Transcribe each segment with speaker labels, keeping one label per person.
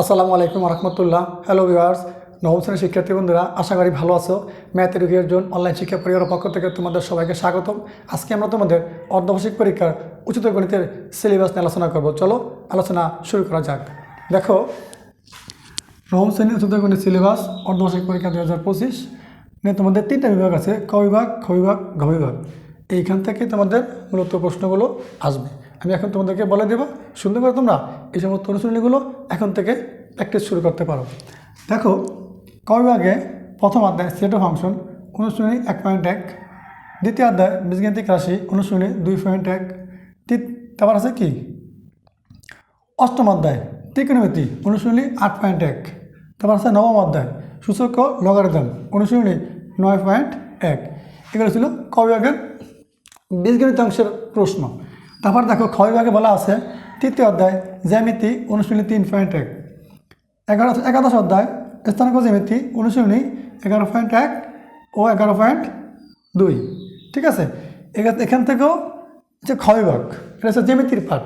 Speaker 1: আসসালামু আলাইকুম রহমতুল্লাহ hello viewers নবম শ্রেণির শিক্ষার্থী বন্ধুরা, আশা করি ভালো আছো। ম্যাথের এডুকের জন্য অনলাইন শিক্ষা পরিবারের পক্ষ থেকে তোমাদের সবাইকে স্বাগতম। আজকে আমরা তোমাদের অর্ধবার্ষিক পরীক্ষার উচ্চতর গণিতের সিলেবাস নিয়ে আলোচনা করব। চলো, আলোচনা শুরু করা যাক। দেখো, নবম শ্রেণির উচ্চতর গণিত সিলেবাস অর্ধবার্ষিক পরীক্ষা দু হাজার পঁচিশ। নিয়ে তোমাদের তিনটা বিভাগ আছে, ক বিভাগ, খ বিভাগ, ঘ বিভাগ। এইখান থেকে তোমাদের মূলত প্রশ্নগুলো আসবে। আমি এখন তোমাদেরকে বলে দেবো, সুন্দর করে তোমরা এই সমস্ত অনুশীলনীগুলো এখন থেকে প্র্যাকটিস শুরু করতে পারো। দেখো ক বিভাগে প্রথম অধ্যায় সেট ফাংশন অনুশীলনী এক পয়েন্ট এক, দ্বিতীয় অধ্যায় বীজগাণিতিক রাশি, অনুশীলনী দুই পয়েন্ট এক তারপর আছে কি? অষ্টম অধ্যায় ত্রিকোণমিতি, অনুশীলনী আট পয়েন্ট এক, তারপর আছে নবম অধ্যায় সূচক লগারিদম অনুশীলনী নয় পয়েন্ট এক। এগুলো ছিল ক বিভাগের বীজগণিত অংশের প্রশ্ন। তারপর দেখো খ বিভাগে বলা আছে, তৃতীয় অধ্যায়, জ্যামিতি অনুশীলনী তিন পয়েন্ট এক। এগারো একাদশ অধ্যায় স্থানাঙ্ক জ্যামিতি অনুশীলনী এগারো পয়েন্ট এক ও এগারো পয়েন্ট দুই। ঠিক আছে? এখান থেকেও যে খ বিভাগ, এটা হচ্ছে জ্যামিতির পাঠ।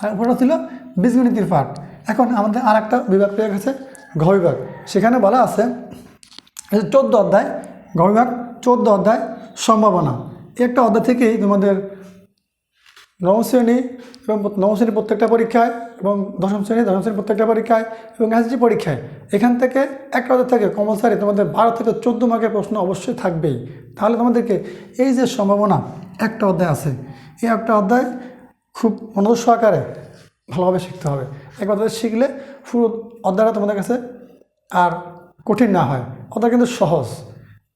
Speaker 1: আর উপরে ছিল বীজগণিতির পাঠ। এখন আমাদের আর একটা বিভাগ পেয়ে গেছে, ঘ বিভাগ। সেখানে বলা আছে চোদ্দ অধ্যায়, ঘ বিভাগ, চোদ্দ অধ্যায় সম্ভাবনা। একটা অধ্যায় থেকেই তোমাদের নবম শ্রেণি এবং নবম শ্রেণির প্রত্যেকটা পরীক্ষায় এবং দশম শ্রেণি, দশম শ্রেণির প্রত্যেকটা পরীক্ষায় এবং এসজি পরীক্ষায়। এখান থেকে একটা থেকে কম্পালসারি তোমাদের বারো থেকে চোদ্দ মার্কের প্রশ্ন অবশ্যই থাকবেই। তাহলে তোমাদেরকে এই যে সম্ভাবনা, একটা অধ্যায় আছে। এই একটা অধ্যায় খুব মনোযোগ সহকারে ভালোভাবে শিখতে হবে। একবার অধ্যায় শিখলে পুরো অধ্যায়টা তোমাদের কাছে আর কঠিন না হয়। অধ্যায় কিন্তু সহজ,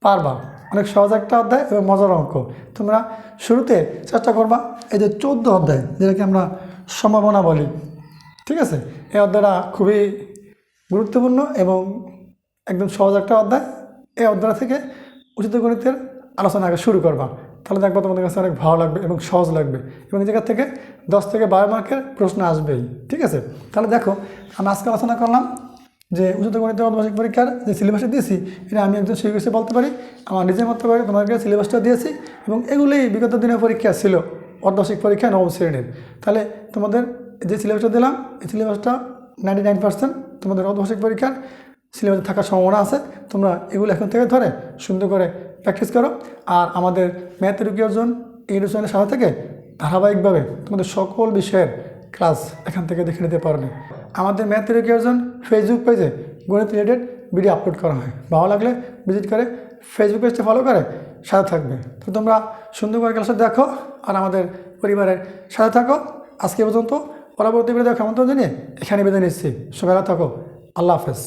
Speaker 1: পারবা। অনেক সহজ একটা অধ্যায় এবং মজার অঙ্ক। তোমরা শুরুতে চেষ্টা করবা এই যে চোদ্দ অধ্যায়, যেটাকে আমরা সম্ভাবনা বলি। ঠিক আছে? এই অধ্যায়টা খুবই গুরুত্বপূর্ণ এবং একদম সহজ একটা অধ্যায়। এই অধ্যায় থেকে উচিত গণিতের আলোচনা আগে শুরু করবা। তাহলে দেখবা তোমাদের কাছে অনেক ভালো লাগবে এবং সহজ লাগবে এবং এই জায়গা থেকে দশ থেকে বারো মার্কের প্রশ্ন আসবেই। ঠিক আছে? তাহলে দেখো, আমি আজকে আলোচনা করলাম যে উচ্চতর গণিতের অর্ধবার্ষিক পরীক্ষার যে সিলেবাসটা দিয়েছি, এটা আমি একজন শিক্ষক বলতে পারি। আমার নিজের মতো করে তোমাদেরকে সিলেবাসটা দিয়েছি এবং এগুলোই বিগত দিনের পরীক্ষা ছিল অর্ধবার্ষিক পরীক্ষা নবম শ্রেণির। তাহলে তোমাদের যে সিলেবাসটা দিলাম, এই সিলেবাসটা নাইনটি নাইন পার্সেন্ট তোমাদের অর্ধবার্ষিক পরীক্ষার সিলেবাসে থাকার সম্ভাবনা আছে। তোমরা এগুলো এখন থেকে ধরে সুন্দর করে প্র্যাকটিস করো। আর আমাদের ম্যাথ এডুকেশন এই এডুকেশনের সাথে থেকে ধারাবাহিকভাবে তোমাদের সকল বিষয়ের ক্লাস এখান থেকে দেখে নিতে পারবে। আমাদের ম্যাথ এডুকেশন ফেসবুক পেজে গণিত রিলেটেড ভিডিও আপলোড করা হয়। ভালো লাগলে ভিজিট করে ফেসবুক পেজটা ফলো করে সাথে থাকবে। তো তোমরা সুন্দর করে ক্লাসে দেখো আর আমাদের পরিবারের সাথে থাকো। আজকে পর্যন্ত পরবর্তী ভিডিও দেখো আমন্ত্রণ জানিয়ে এখানে বেঁধে নিচ্ছি। সবাই থাকো। আল্লাহ হাফেজ।